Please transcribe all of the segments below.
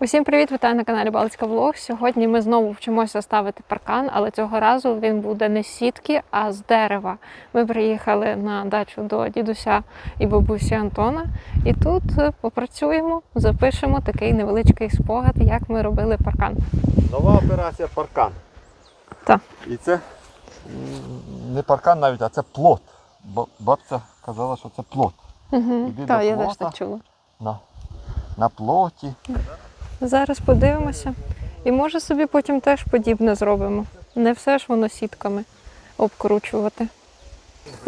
Усім привіт! Вітаю на каналі Балицька Влог. Сьогодні ми знову вчимося ставити паркан, але цього разу він буде не з сітки, а з дерева. Ми приїхали на дачу до дідуся і бабусі Антона, і тут е, попрацюємо, запишемо такий невеличкий спогад, як ми робили паркан. Нова операція паркан. Так. І це не паркан навіть, а це плот. Бабця казала, що це плот. Угу. Так, я теж так чула. На, на плоті. Зараз подивимося. І може собі потім теж подібне зробимо. Не все ж воно сітками обкручувати.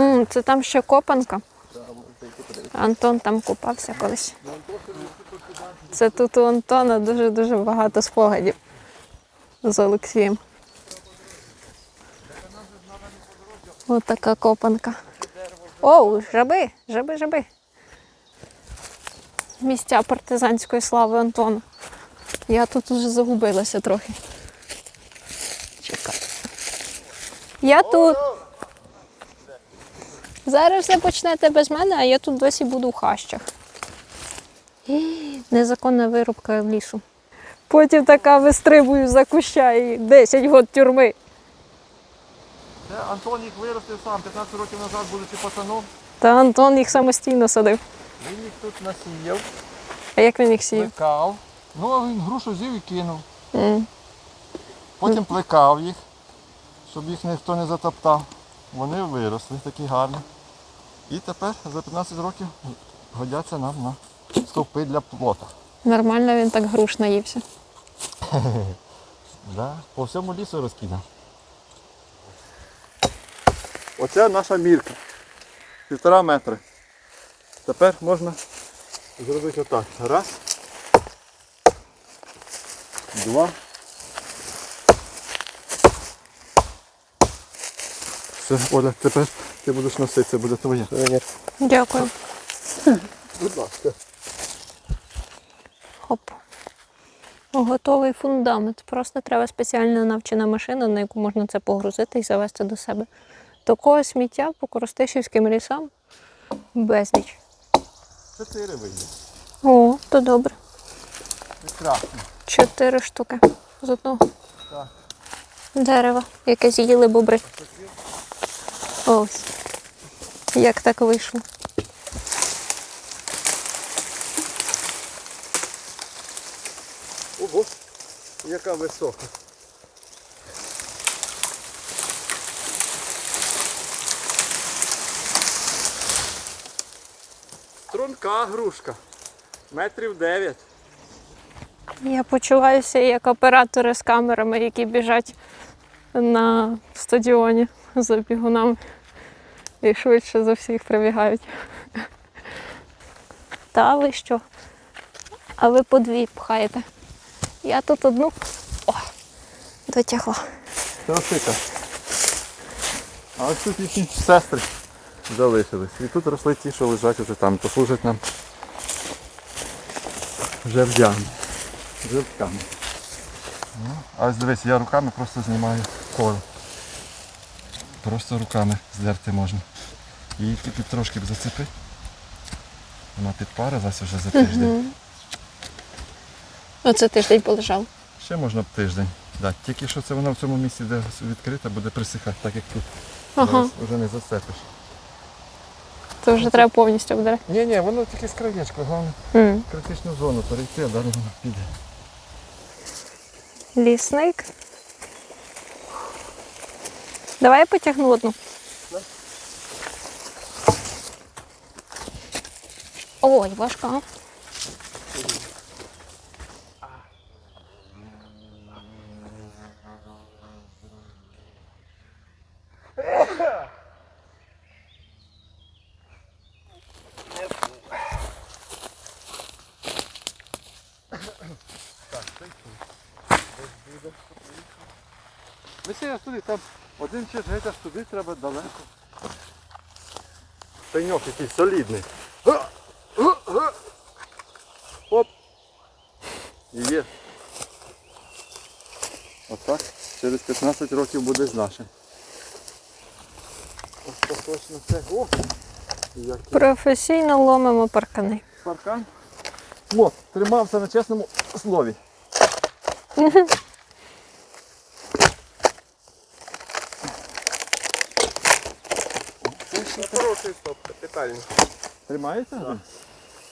М, це там ще копанка. Антон там купався колись. Це тут у Антона дуже-дуже багато спогадів з Олексієм. Ось така копанка. Оу, жаби, жаби, жаби. Місця партизанської слави Антона. Я тут уже загубилася трохи. Чекай. Я тут. Зараз все почнете без мене, а я тут досі буду в хащах. Незаконна вирубка в лісу. Потім така вистрибую за куща і 10 год тюрми. Це Антон їх виростив сам 15 років назад, будучи пацаном. Та Антон їх самостійно садив. Він їх тут насіяв, А як він їх сіяв? плекав. Ну, а він грушу взяв і кинув. М. Потім плекав їх, щоб їх ніхто не затоптав. Вони виросли такі гарні. І тепер за 15 років годяться нам на стовпи для плота. Нормально він так груш наївся. Да, по всьому лісу розкидав. Оце наша мірка. Півтора метри. Тепер можна зробити отак. Раз. Два. Все, Оля, тепер ти будеш носити, це буде твоє. Дякую. Будь ласка. Хоп. Готовий фундамент. Просто треба спеціальна навчена машина, на яку можна це погрузити і завести до себе. Такого сміття по Коростишівським лісам безліч. Чотири вийде. О, то добре. Прекрасно. Чотири штуки з одного дерева, яке з'їли бобри. Ось. Як так вийшло? Ого, яка висока. Струнка грушка. Метрів 9. Я почуваюся як оператори з камерами, які біжать на стадіоні за бігунами і швидше за всіх прибігають. Та ви що? А ви по дві пхаєте. Я тут одну. О, дотягла. Красика. А ось тут їхні сестри залишились. І тут росли ті, що лежать уже там, послужать нам жердями. Жердками. Ну, а ось дивись, я руками просто знімаю коло. Просто руками здерти можна. Її тільки трошки б зацепи. Вона підпарилась вже за тиждень. Оце тиждень полежав. Ще можна б тиждень. Да, тільки що це вона в цьому місці, де відкрита, буде присихати, так як тут. Ага. Зараз вже не зацепиш. Це вже треба повністю обдирати. Ні, ні, воно тільки з краєчку, головне М. критичну зону перейти, а далі воно піде. Лісник. Давай я потягну одну. Ой, важка. Висі аж туди, там один ще геть аж туди треба далеко. Пеньок якийсь солідний. Оп! І є. Отак. Через 15 років буде з нашим. Ось так точно це. О! Який Професійно ломимо паркани. паркан. О, тримався на чесному слові. Хороший стоп, капітальний. Тримається?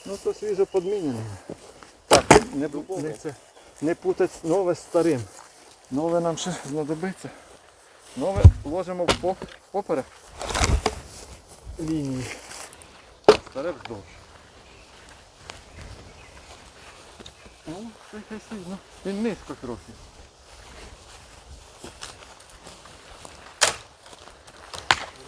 Ну то свіжо подмінене. Так, не, не, це, не путать нове з старим. Нове нам ще знадобиться. Нове ложимо в поп, поперек лінії. Старе вздовж. Ну, це сильно. Він низько трохи.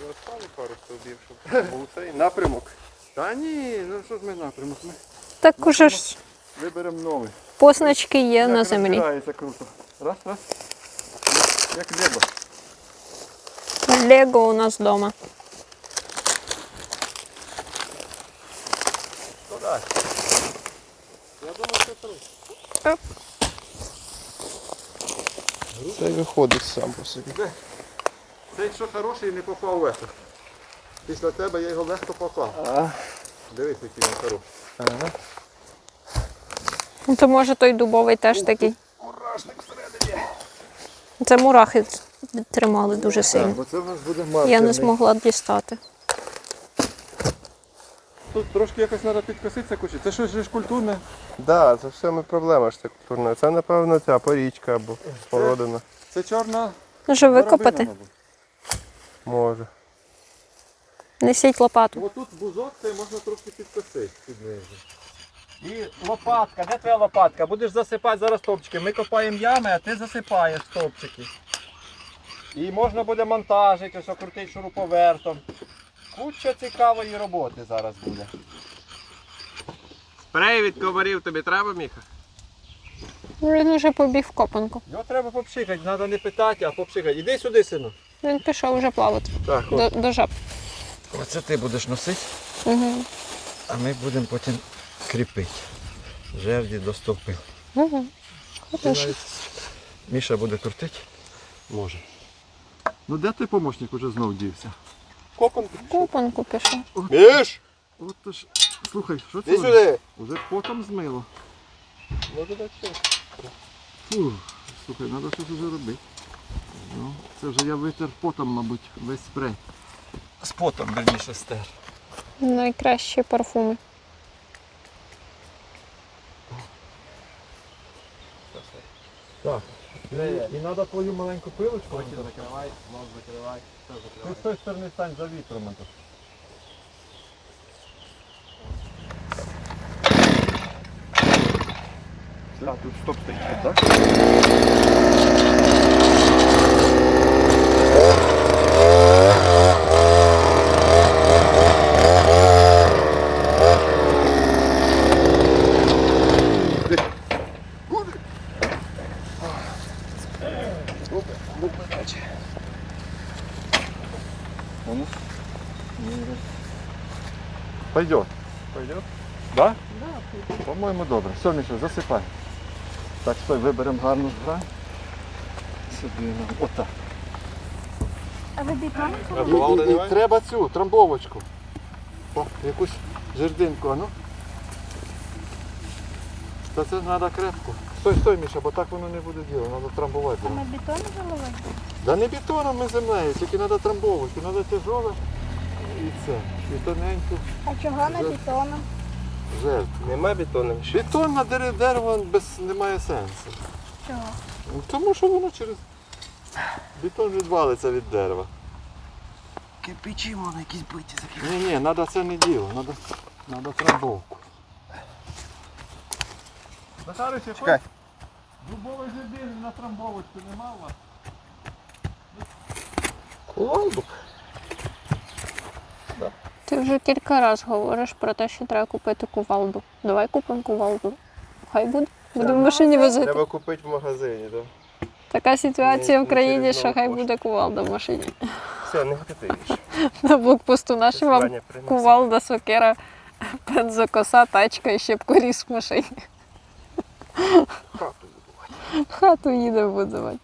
Розпали пару стовбів, щоб був цей напрямок. Та ні, ну що ж ми напрямок? Ми Так уже ж виберемо новий. позначки є на Як землі. розбирається круто. Раз, раз. Як лебо. Лего у нас вдома. Ну так. Я думаю, що це. Це виходить сам по собі. Це якщо хороший не попав в ето. Після тебе я його легко поклав. А, Дивись, який він хороший. ага. Ну, То може той дубовий теж такий. Мурашник всередині. Це мурахи тримали дуже Так, сильно. бо це в нас буде маркерний. Я не змогла дістати. Тут трошки якось треба підкоситися кучі. Це щось ж культурне. Да, це все ми проблема архітектурна. Це напевно ця порічка або спородина. Це чорна Може викопати? мабуть. Може. Несіть лопату. Отут бузок цей можна трошки підкосити під низу. І лопатка, де твоя лопатка? Будеш засипати зараз стовпчики. Ми копаємо ями, а ти засипаєш стовпчики. І можна буде монтажити, ось крутити шуруповертом. Куча цікавої роботи зараз буде. Спрей від комарів тобі треба, Міха? Він уже побіг в копанку. Його треба попшикати, треба не питати, а попшикати. Іди сюди, сину. Він пішов вже плавати Так, до, до жаб. Оце ти будеш носити, Угу. а ми будемо потім кріпити. Жерді до стовпи. Угу. Міша буде крутити? Може. Ну де той помощник уже знов дівся? Копанку. Копанку пішов. Міш! От то ж, слухай, що це? Сюди! Уже потом змило. Може дати ще? Фу, слухай, треба щось вже робити. Ну, це вже я витер потом, мабуть, весь спрей. З потом, верніше, стер. Найкращі парфуми. Так. І, і треба твою маленьку пилочку. закривай, мов закривай, все Ти з тої сторони стань за вітром. а. Так, тут стоп стоїть, так? Воно? Пойдет. Пойдет? Да? По-моєму, добре. Все, Міша, засипай. Так, стой, виберемо гарну грань. Сюди нам. Отак. І, Кувалди і, і треба цю трамбовочку. О, якусь жердинку, а ну. Та це треба крепко. Стой, стой, Міша, бо так воно не буде діло, треба трамбувати. На бетон заливати? Да не бетоном ми землею, тільки треба трамбовочку, треба тяжоле і це. І тоненьку А чого на бетоном? Жертву. Нема бетону. Бетон на дере- дерево без немає сенсу. Чого? Ну, Тому що воно через бетон відвалиться від дерева. Кирпичі можна якісь биті закинути. Ні, ні, треба це не діло, треба, треба трамбовку. Захарич, Чекай. Дубовий жердин на трамбовочку нема у вас? Кувалду? Ти вже кілька разів говориш про те, що треба купити кувалду. Давай купимо кувалду. Хай буде. Будемо в машині возити. Треба купити в магазині, так. Така ситуація Не- в країні, що хай буде кувалда в машині. Все, не кипиш. На блокпосту наші вам кувалда, сокира, бензокоса, тачка і ще б коріс в машині. Хату Хату їде будувати.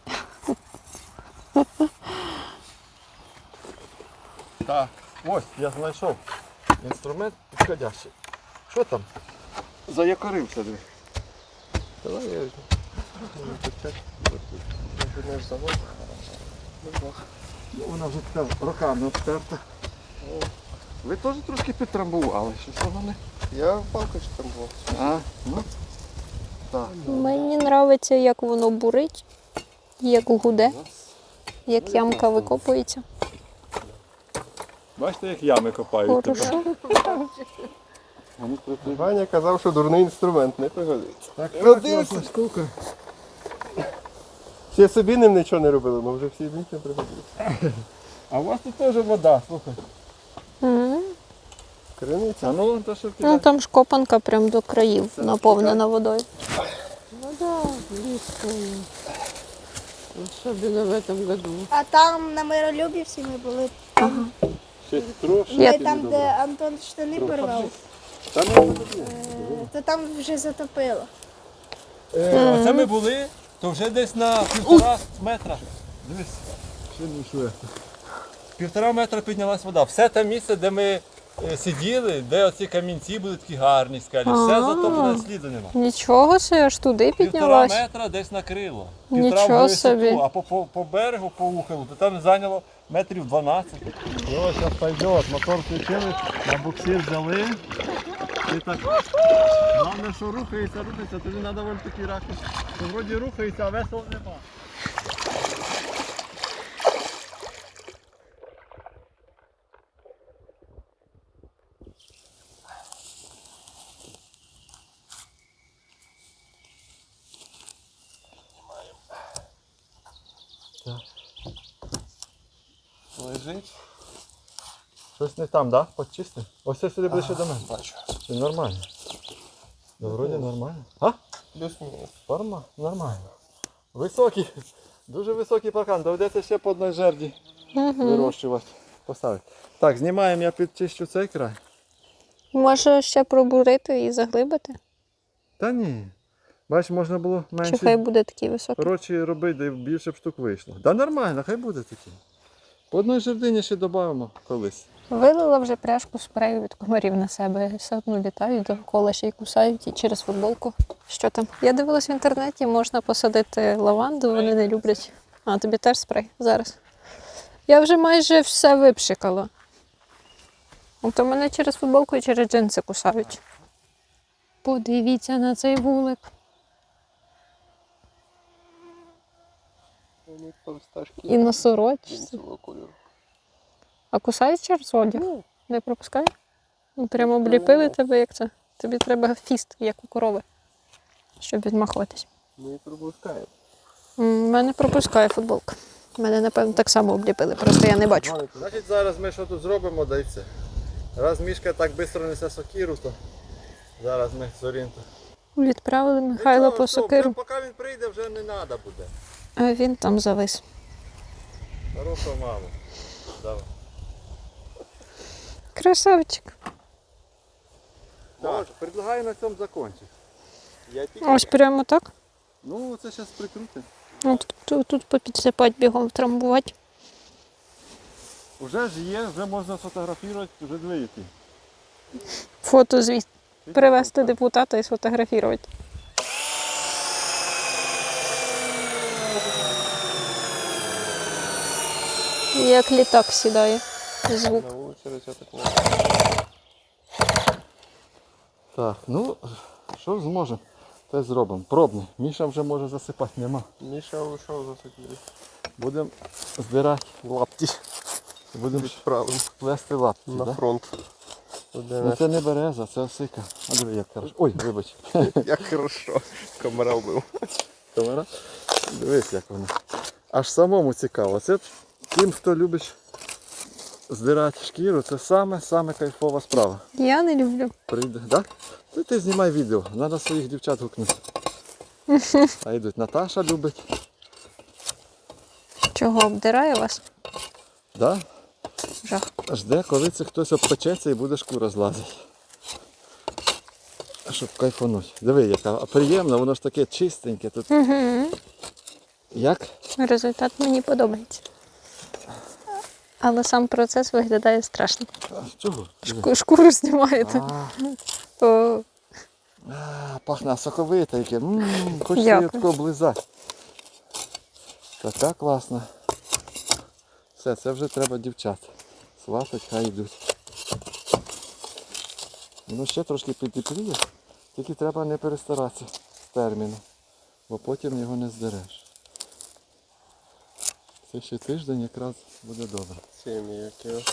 Так, ось я знайшов інструмент підходящий. Що там? Заякорився. Давай я. Ну, вона вже така роками обтерта. Ви теж трошки підтрамбували, щось воно не. Я палкою ж. А, ну. Так. Мені подобається, як воно бурить, як гуде, як ямка викопується. Бачите, як ями копають тепер. Ну, прикрий. Ваня казав, що дурний інструмент не пригодиться. Так, Родився. штука. Ще собі ним нічого не робили, але вже всі дітям пригодиться. А у вас тут теж вода, слухай. Криниця. А ну, то що Ну там ж копанка прям до країв наповнена водою. Вода близкая. Особенно в этом году. А там на миролюбі всі ми були. Ще трошки. Я- Ми там, де Антон штани порвав, Та ну, е, то там вже затопило. Е, Оце ми були, то вже десь на півтора метра. Дивись, ще не йшли. Півтора метра піднялась вода. Все те місце, де ми е, сиділи, де оці камінці були такі гарні скалі, все А. затоплене сліду нема. Нічого собі, аж туди Півтора піднялась. метра десь накрило. Нічого Півтора в висоту, собі. а по, по, по берегу, по ухилу, то там зайняло метрів 12. О, зараз пойде, мотор включили, на буксир взяли. І так, головне, що рухається, рухається, тоді треба вон такий ракурс. Вроді рухається, а весело нема. Лежить. Щось не там, так? Да? Почисти? Ось це сюди ближче до мене. Бачу. Чи нормально? Да, вроді нормально. А? Плюс-мінус. Форма? Нормально. Високий, дуже високий паркан. Доведеться ще по одній жерді вирощувати. Поставити. Так, знімаємо, я підчищу цей край. Може ще пробурити і заглибити? Та ні. Бач, можна було Чи хай буде такий високий? коротше робити, де більше б штук вийшло. Да нормально, хай буде такий. По одній жердині ще додамо колись. Вилила вже пряжку спрею від комарів на себе. Все одно літають довкола ще й кусають і через футболку. Що там? Я дивилась в інтернеті, можна посадити лаванду, вони не люблять. А, тобі теж спрей зараз. Я вже майже все випшикала. Ото мене через футболку і через джинси кусають. Подивіться на цей вулик. Вони товсташки. І на сорочці. А кусають через одяг? Не пропускає? Ну, прямо обліпили тебе, як це. Тобі треба фіст, як у корови, щоб відмахуватись. Ми пропускаємо. У мене пропускає футболка. Мене, напевно, так само обліпили, просто я не бачу. Значить, зараз ми що тут зробимо, да і все. Раз мішка так швидко несе сокиру, то зараз ми зорієнту. Відправили Михайла по сокиру, Поки він прийде, вже не треба буде. А він там завис. Хороша мама. Давай. Красавчик. Так, предлагаю на цьому закінчити. Я тільки Ось прямо так. Ну, це зараз прикрутимо. Ну, Тут, тут, тут попідсипати бігом втрамбувати. Уже ж є, вже можна сфотографувати, вже дві які. Фото звіт. Привезти депутата і сфотографувати. Як літак сідає. Звук. на вулиці розеток Так, ну, що зможемо, те зробимо. Пробний. Міша вже може засипати, нема. Міша вийшов за сокирою. Будемо збирати лапті. Будемо плести лапті. на да? фронт. Ну це не береза, це осика. А диви, як хорошо. Ой, вибач. Як хорошо. Комара вбив. Камера. Дивись, як воно. Аж самому цікаво. Це тим, хто любить здирати шкіру, це саме саме кайфова справа. Я не люблю. Прийде, да? Ти, ти знімай відео, треба своїх дівчат гукнути. А йдуть. Наташа любить. Чого обдирає вас? Да? Жах. Жде, коли це хтось обпечеться і буде шкура злазити. Щоб кайфануть. Диви, яка приємна, воно ж таке чистеньке. Тут Угу. як? Результат мені подобається. Але сам процес виглядає страшно. Чого? Шку- Шкуру знімаєте, А, то А, пахне соковите яке. Ммм, хочеться Дякую. її тако облизати. Така класна. Все, це вже треба дівчат. Сватать, хай йдуть. Воно ще трошки підтепліє, тільки треба не перестаратися з терміном, бо потім його не здереш. Це ще тиждень якраз буде добре. Сім'ї, які.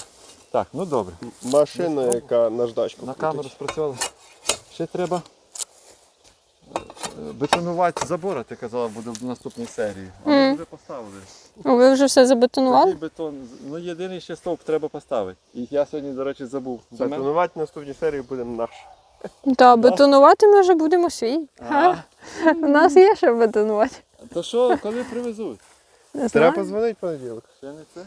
Так, ну добре. Машина, яка наждачку. На крутить. камеру спрацювали. Ще треба е, бетонувати забор, ти казала, буде в наступній серії. Але Мгм. вже поставили. Ви вже все забетонували? Такий бетон, ну єдиний ще стовп треба поставити. І я сьогодні, до речі, забув. Бетонувати наступній серії буде наш. Так, бетонувати ми вже будемо свій. А, Ха. У нас є що бетонувати. то що, коли привезуть? Не Треба знаю. позвонити понеділок. Ще не це?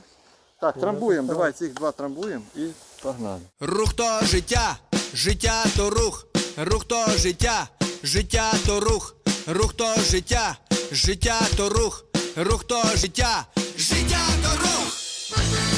Так, трамбуємо, давай цих два трамбуємо і погнали. Рух то життя, життя то рух, рух то життя, життя то рух, рух то життя, життя то рух, рух то життя, життя то рух.